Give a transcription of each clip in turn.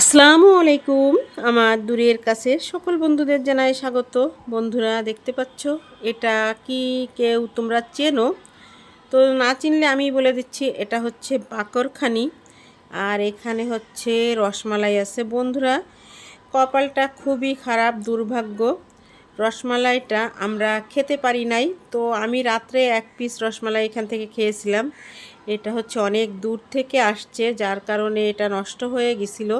আসসালামু আলাইকুম। আমার দূরের কাছে সকল বন্ধুদের জানাই স্বাগত। বন্ধুরা, দেখতে পাচ্ছ? এটা কি কেউ তোমরা চেনো? তো না চিনলে আমি বলে দিচ্ছি, এটা হচ্ছে বাকরখানি। আর এখানে হচ্ছে রসমালাই আছে। বন্ধুরা, কপালটা খুবই খারাপ, দুর্ভাগ্য। রসমালাইটা আমরা খেতে পারি নাই। তো আমি রাত্রে এক পিস রসমালাই এখান থেকে খেয়েছিলাম। এটা হচ্ছে অনেক দূর থেকে আসছে, যার কারণে এটা নষ্ট হয়ে গেছিল।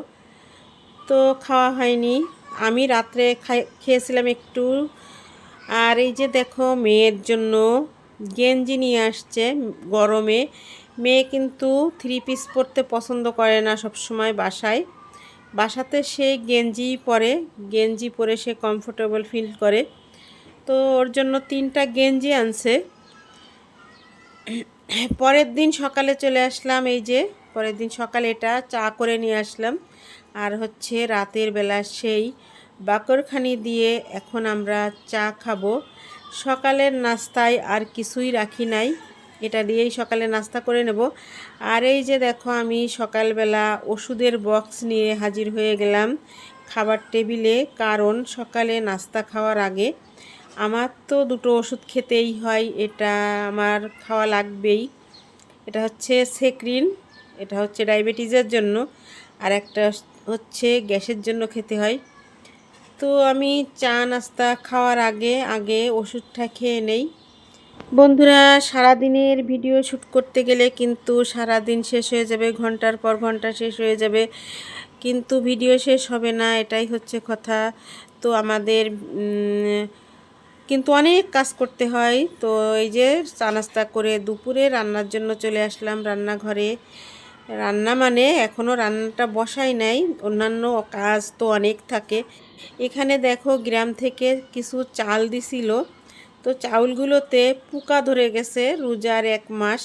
তো খাওয়া হয়নি। আমি রাত্রে খাই, খেয়েছিলাম একটু। আর এই যে দেখো, মেয়ের জন্য গেঞ্জি নিয়ে আসছে গরমে। মেয়ে কিন্তু থ্রি পিস পরতে পছন্দ করে না সব সময় বাসায়। বাসাতে সে গেঞ্জি পরে গেঞ্জি পরে সে কমফোর্টেবল ফিল করে। তো ওর জন্য তিনটা গেঞ্জি আনছে। পরের দিন সকালে চলে আসলাম এই যে, পরের দিন সকালে এটা চা করে নিয়ে আসলাম। আর হচ্ছে রাতের বেলা সেই বাকরখানি দিয়ে এখন আমরা চা খাব। সকালের নাস্তায় আর কিছুই রাখি নাই। এটা দিয়েই সকালে নাস্তা করে নেব। আর এই যে দেখো আমি সকালবেলা ওষুধের বক্স নিয়ে হাজির হয়ে গেলাম খাবার টেবিলে, কারণ সকালে নাস্তা খাওয়ার আগে আমার তো দুটো ওষুধ খেতেই হয়, এটা আমার খাওয়া লাগবেই। এটা হচ্ছে সেক্রিন, এটা হচ্ছে ডায়াবেটিসের জন্য। আর একটা হচ্ছে গ্যাসের জন্য খেতে হয়। তো আমি চা নাস্তা খাওয়ার আগে আগে ওষুধটা খেয়ে নেই। বন্ধুরা, সারাদিনের ভিডিও শ্যুট করতে গেলে কিন্তু সারা দিন শেষ হয়ে যাবে, ঘণ্টার পর ঘণ্টা শেষ হয়ে যাবে। কিন্তু ভিডিও শেষ হবে না, এটাই হচ্ছে কথা। তো আমাদের কিন্তু অনেক কাজ করতে হয়। তো এই যে চা নাস্তা করে দুপুরে রান্নার জন্য চলে আসলাম রান্নাঘরে। রান্না মানে এখনও রান্নাটা বসাই নাই, অন্যান্য কাজ তো অনেক থাকে। এখানে দেখো গ্রাম থেকে কিছু চাল দিছিল। তো চাউলগুলোতে পোকা ধরে গেছে রোজার এক মাস।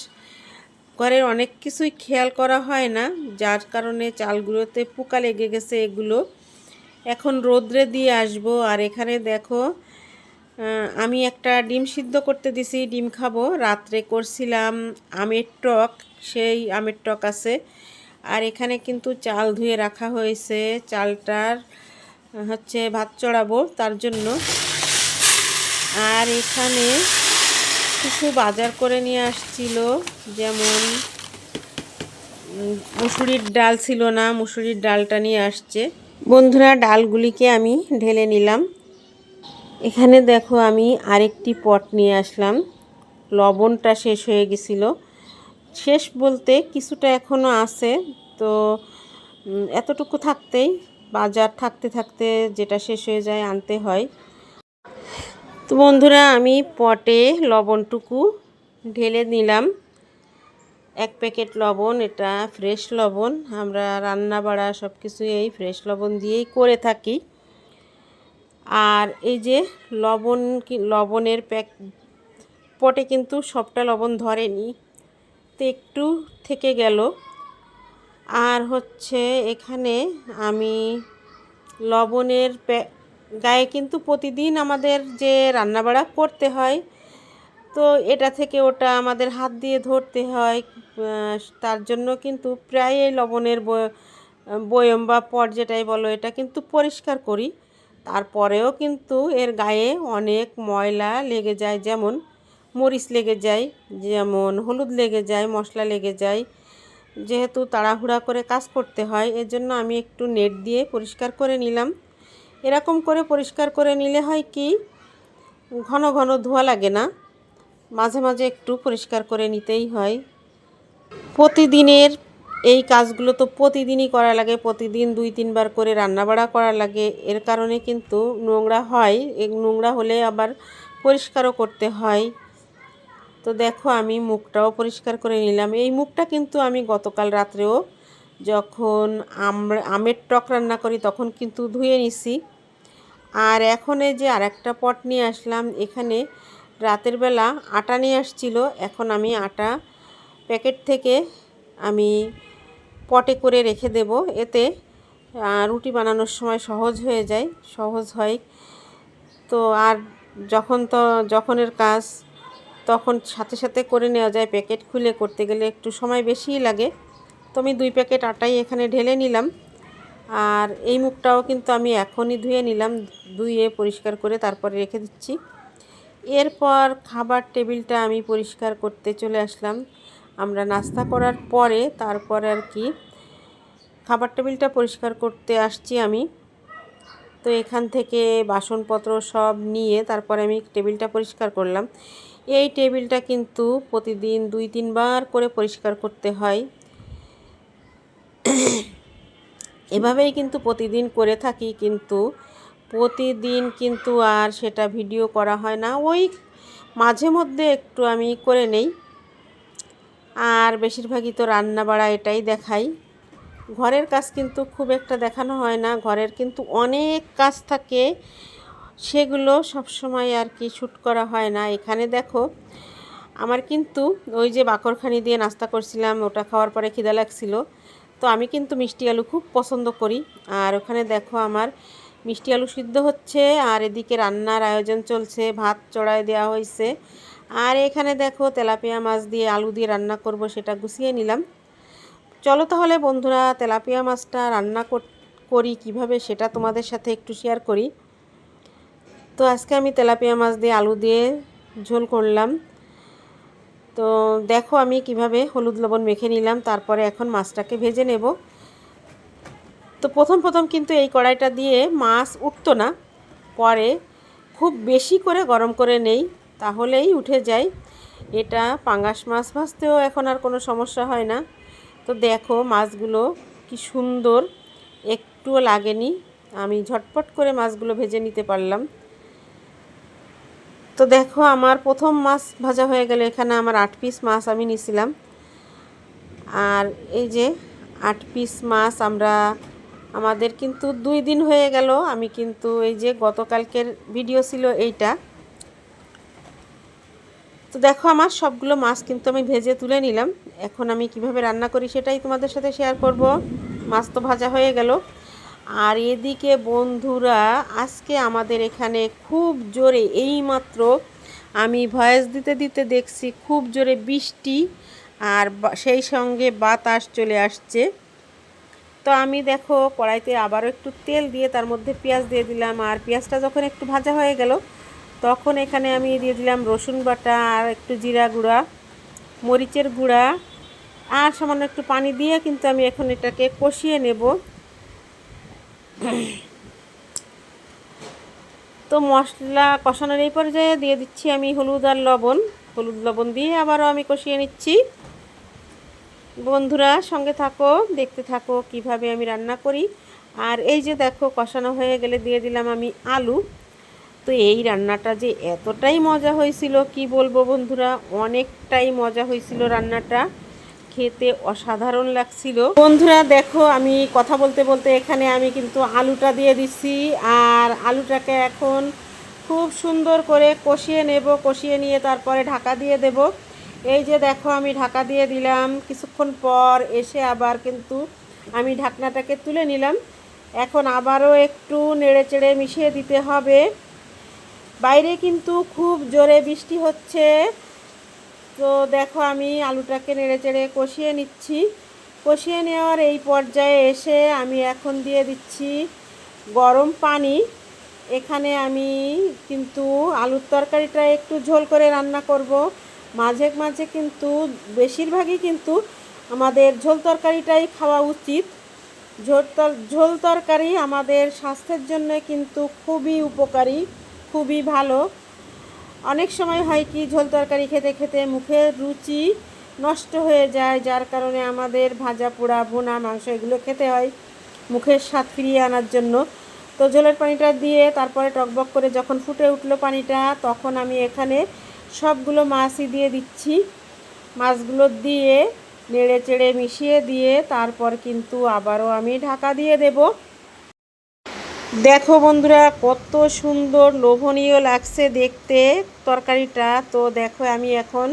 ঘরের অনেক কিছুই খেয়াল করা হয় না, যার কারণে চালগুলোতে পোকা লেগে গেছে এগুলো। এখন রোদ্রে দিয়ে আসব, আর এখানে দেখো আমি একটা ডিম সিদ্ধ করতে দিছি, ডিম খাব। রাত্রে করছিলাম আমের টক, সেই আমের টক আছে। আর এখানে কিন্তু চাল ধুয়ে রাখা হয়েছে। চালটার হচ্ছে ভাত চড়াবো তার জন্য। আর এখানে কিছু বাজার করে নিয়ে আসছিল, যেমন মুসুরির ডাল ছিল না, মুসুরির ডালটা নিয়ে আসছে। বন্ধুরা, ডালগুলিকে আমি ঢেলে নিলাম। এখানে দেখো আমি আরেকটি পট নিয়ে আসলাম। লবণটা শেষ হয়ে গেছিল। শেষ বলতে কিছুটা এখনও আছে। তো এতটুকু থাকতেই, বাজার থাকতে থাকতে যেটা শেষ হয়ে যায় আনতে হয়। তো বন্ধুরা, আমি পটে লবণটুকু ঢেলে নিলাম। এক প্যাকেট লবণ, এটা ফ্রেশ লবণ। আমরা রান্না বাড়া সব কিছু এই ফ্রেশ লবণ দিয়েই করে থাকি। আর এই যে লবণ লবণের প্যাক, পটে কিন্তু সবটা লবণ ধরেনি। তো একটু থেকে গেল। আর হচ্ছে এখানে আমি লবণের গায়ে কিন্তু প্রতিদিন আমাদের যে রান্নাবাড়া করতে হয়, তো এটা থেকে ওটা আমাদের হাত দিয়ে ধরতে হয়। তার জন্য কিন্তু প্রায় এই লবণের বয়ম বা পট যেটাই বলো, এটা কিন্তু পরিষ্কার করি। তারপরেও কিন্তু এর গায়ে অনেক ময়লা লেগে যায়, যেমন মরিচ লেগে যায়, যেমন হলুদ লেগে যায়, মশলা লেগে যায়। যেহেতু তাড়াহুড়া করে কাজ করতে হয় এর জন্য আমি একটু নেট দিয়ে পরিষ্কার করে নিলাম। এরকম করে পরিষ্কার করে নিলে হয় কি, ঘন ঘন ধোয়া লাগে না, মাঝে মাঝে একটু পরিষ্কার করে নিতেই হয়। প্রতিদিনের এই কাজগুলো তো প্রতিদিনই করা লাগে, প্রতিদিন দুই, তিনবার করে রান্নাবাড়া করা লাগে। এর কারণে কিন্তু নোংরা হয় নোংরা হলে আবার পরিষ্কারও করতে হয়। তো দেখো আমি মুখটাও পরিষ্কার করে নিলাম। এই মুখটা কিন্তু আমি গতকাল রাত্রেও যখন আমের টক রান্না করি তখন কিন্তু ধুয়ে নিছি। আর এখন এই যে আর একটা পট নিয়ে আসলাম, এখানে রাতের বেলা আটা নিয়ে আসছিল। এখন আমি আটা প্যাকেট থেকে আমি পটে করে রেখে দেব। এতে রুটি বানানোর সময় সহজ হয়ে যায়, সহজ হয়। তো আর যখন তো যখনের কাজ, তখন সাথে সাথে করে নেওয়া যায়। প্যাকেট খুলে করতে গেলে একটু সময় বেশিই লাগে। তো আমি দুই প্যাকেট আটাই এখানে ঢেলে নিলাম। আর এই মুখটাও কিন্তু আমি এখনই ধুয়ে নিলাম, ধুয়ে পরিষ্কার করে তারপরে রেখে দিচ্ছি। এরপর খাবার টেবিলটা আমি পরিষ্কার করতে চলে আসলাম। আমরা নাস্তা করার পরে তারপরে আর কি খাবার টেবিলটা পরিষ্কার করতে আসছি আমি। তো এখান থেকে বাসনপত্র সব নিয়ে তারপরে আমি টেবিলটা পরিষ্কার করলাম। এই টেবিলটা কিন্তু প্রতিদিন দুই, তিনবার করে পরিষ্কার করতে হয়। এভাবেই কিন্তু প্রতিদিন করে থাকি কিন্তু প্রতিদিন কিন্তু আর সেটা ভিডিও করা হয় না। ওই মাঝে মধ্যে একটু আমি করে নেই। আর বেশিরভাগই তো রান্না বাড়া এটাই দেখাই। ঘরের কাজ কিন্তু খুব একটা দেখানো হয় না। ঘরের কিন্তু অনেক কাজ থাকে, সেগুলো সব সময় আর কি শ্যুট করা হয় না। এখানে দেখো, আমার কিন্তু ওই যে বাকরখানি দিয়ে নাস্তা করছিলাম, ওটা খাওয়ার পরে খিদা লাগছিল। তো আমি কিন্তু মিষ্টি আলু খুব পছন্দ করি। আর ওখানে দেখো আমার মিষ্টি আলু সিদ্ধ হচ্ছে, আর এদিকে রান্নার আয়োজন চলছে, ভাত চড়ায় দেওয়া হয়েছে। আর এখানে দেখো তেলাপিয়া মাছ দিয়ে আলু দিয়ে রান্না করব, সেটা গুছিয়ে নিলাম। চলো তাহলে বন্ধুরা, তেলাপিয়া মাছটা রান্না করি কীভাবে সেটা তোমাদের সাথে একটু শেয়ার করি। তো আজকে আমি তেলাপিয়া মাছ দিয়ে আলু দিয়ে ঝোল করলাম। তো দেখো আমি কীভাবে হলুদ লবণ মেখে নিলাম, তারপরে এখন মাছটাকে ভেজে নেব। তো প্রথম প্রথম কিন্তু এই কড়াইটা দিয়ে মাছ উঠতো না, পরে খুব বেশি করে গরম করে নেই। তাহলেই উঠে যায় এটা পাঙ্গাস মাছ ভাজতেও এখন আর কোনো সমস্যা হয় না। তো দেখো মাছগুলো কি সুন্দর, একটুও লাগেনি। আমি ঝটপট করে মাছগুলো ভেজে নিতে পারলাম। তো দেখো আমার প্রথম মাছ ভাজা হয়ে গেলে, এখানে আমার আট পিস মাছ আমি নিছিলাম। আর এই যে আট পিস মাছ আমরা, আমাদের কিন্তু দুই দিন হয়ে গেল, আমি কিন্তু এই যে গতকালকের ভিডিও ছিল এইটা। তো দেখো আমার সবগুলো মাছ কিন্তু আমি ভেজে তুলে নিলাম। এখন আমি কীভাবে রান্না করি সেটাই তোমাদের সাথে শেয়ার করব। মাছ তো ভাজা হয়ে গেল। আর এদিকে বন্ধুরা, আজকে আমাদের এখানে খুব জোরে এই মাত্র আমি ভয়েস দিতে দিতে দেখছি খুব জোরে বৃষ্টি আর সেই সঙ্গে বাতাস চলে আসছে। তো আমি দেখো কড়াইতে আবারও একটু তেল দিয়ে তার মধ্যে পেঁয়াজ দিয়ে দিলাম। আর পেঁয়াজটা যখন একটু ভাজা হয়ে গেল তখন এখানে আমি দিয়ে দিলাম রসুন বাটা আর একটু জিরা গুঁড়া, মরিচের গুঁড়া আর সামান্য একটু পানি দিয়ে কিন্তু আমি এখন এটাকে কষিয়ে নেব। তো মশলা কষানোর এই পর্যায়ে দিয়ে দিচ্ছি আমি হলুদ আর লবণ। হলুদ লবণ দিয়ে আবারও আমি কষিয়ে নিচ্ছি। বন্ধুরা, সঙ্গে থাকো, দেখতে থাকো কীভাবে আমি রান্না করি। আর এই যে দেখো, কষানো হয়ে গেলে দিয়ে দিলাম আমি আলু। তো এই রান্নাটা যে এতটাই মজা হয়েছিল, কি বলব বন্ধুরা? অনেকটাই মজা হয়েছিল রান্নাটা। খেতে অসাধারণ লাগছিল। বন্ধুরা, দেখো, আমি কথা বলতে বলতে এখানে আমি কিন্তু আলুটা দিয়ে দিচ্ছি, আর আলুটাকে এখন খুব সুন্দর করে কষিয়ে নেব, কষিয়ে নিয়ে তারপরে ঢাকা দিয়ে দেব। এই যে দেখো, আমি ঢাকা দিয়ে দিলাম। কিছুক্ষণ পর এসে আবার কিন্তু আমি ঢাকনাটাকে তুলে নিলাম। এখন আবারও একটু নেড়ে চেড়ে মিশিয়ে দিতে হবে। বাইরে কিন্তু খুব জোরে বৃষ্টি হচ্ছে। তো দেখো আমি আলুটাকে নেড়ে চেড়ে কষিয়ে নিচ্ছি। কষিয়ে নেওয়ার এই পর্যায়ে এসে আমি এখন দিয়ে দিচ্ছি গরম পানি। এখানে আমি কিন্তু আলুর তরকারিটা একটু ঝোল করে রান্না করব। মাঝে মাঝে কিন্তু, বেশিরভাগই কিন্তু আমাদের ঝোল তরকারিটাই খাওয়া উচিত। ঝোল ঝোল তরকারি আমাদের স্বাস্থ্যের জন্য কিন্তু খুবই উপকারী। খুবই ভালো। অনেক সময় হয় কি, ঝোল তরকারি খেতে খেতে মুখের রুচি নষ্ট হয়ে যায়, যার কারণে আমাদের ভাজা পোড়া, ভুনা, মাংস এগুলো খেতে হয় মুখের স্বাদ ফিরিয়ে আনার জন্য। তো ঝোলের পানিটা দিয়ে তারপরে টকবক করে যখন ফুটে উঠল পানিটা, তখন আমি এখানে সবগুলো মাছই দিয়ে দিচ্ছি। মাছগুলো দিয়ে নেড়ে চেড়ে মিশিয়ে দিয়ে তারপর কিন্তু আবারও আমি ঢাকা দিয়ে দেবো। দেখো বন্ধুরা, কত সুন্দর লোভনীয় লাগছে দেখতে তরকারিটা। তো দেখো, আমি এখন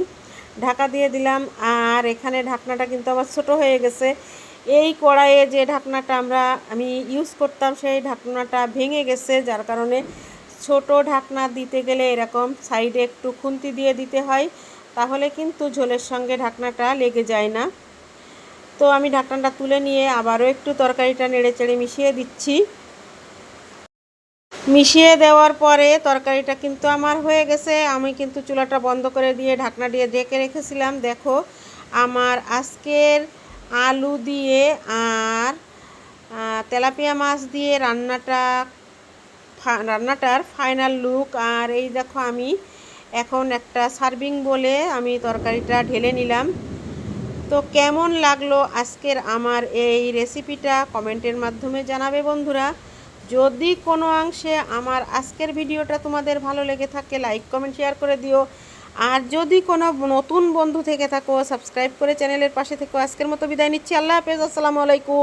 ঢাকা দিয়ে দিলাম, আর এখানে ঢাকনাটা কিন্তু আবার ছোট হয়ে গেছে। এই কড়াইয়ে যে ঢাকনাটা আমরা, আমি ইউজ করতাম, সেই ঢাকনাটা ভেঙে গেছে, যার কারণে ছোট ঢাকনা দিতে গেলে এরকম সাইডে একটু খুন্তি দিয়ে দিতে হয়, তাহলে কিন্তু ঝোলের সঙ্গে ঢাকনাটা লেগে যায় না। তো আমি ঢাকনাটা তুলে নিয়ে আবারও একটু তরকারিটা নেড়ে চেড়ে মিশিয়ে দিচ্ছি। মিশিয়ে দেওয়ার পরে তরকারিটা কিন্তু আমার হয়ে গেছে। আমি কিন্তু চুলাটা বন্ধ করে দিয়ে ঢাকনা দিয়ে ডেকে রেখেছিলাম। দেখো, আমার আজকের আলু দিয়ে আর তেলাপিয়া মাছ দিয়ে রান্নাটা রান্নাটার ফাইনাল লুক আর এই দেখো, আমি এখন একটা সার্ভিং বলে আমি তরকারিটা ঢেলে নিলাম। তো কেমন লাগল আজকের আমার এই রেসিপিটা কমেন্টের মাধ্যমে জানাবে বন্ধুরা। যদি কোনো অংশে আমার আজকের ভিডিওটা তোমাদের ভালো লেগে থাকে লাইক কমেন্ট শেয়ার করে দিও। আর যদি কোনো নতুন বন্ধু থেকে থাকো সাবস্ক্রাইব করে চ্যানেলের পাশে থেকো। আজকের মতো বিদায় নিচ্ছি। আল্লাহ হাফেজ। আসসালামু আলাইকুম।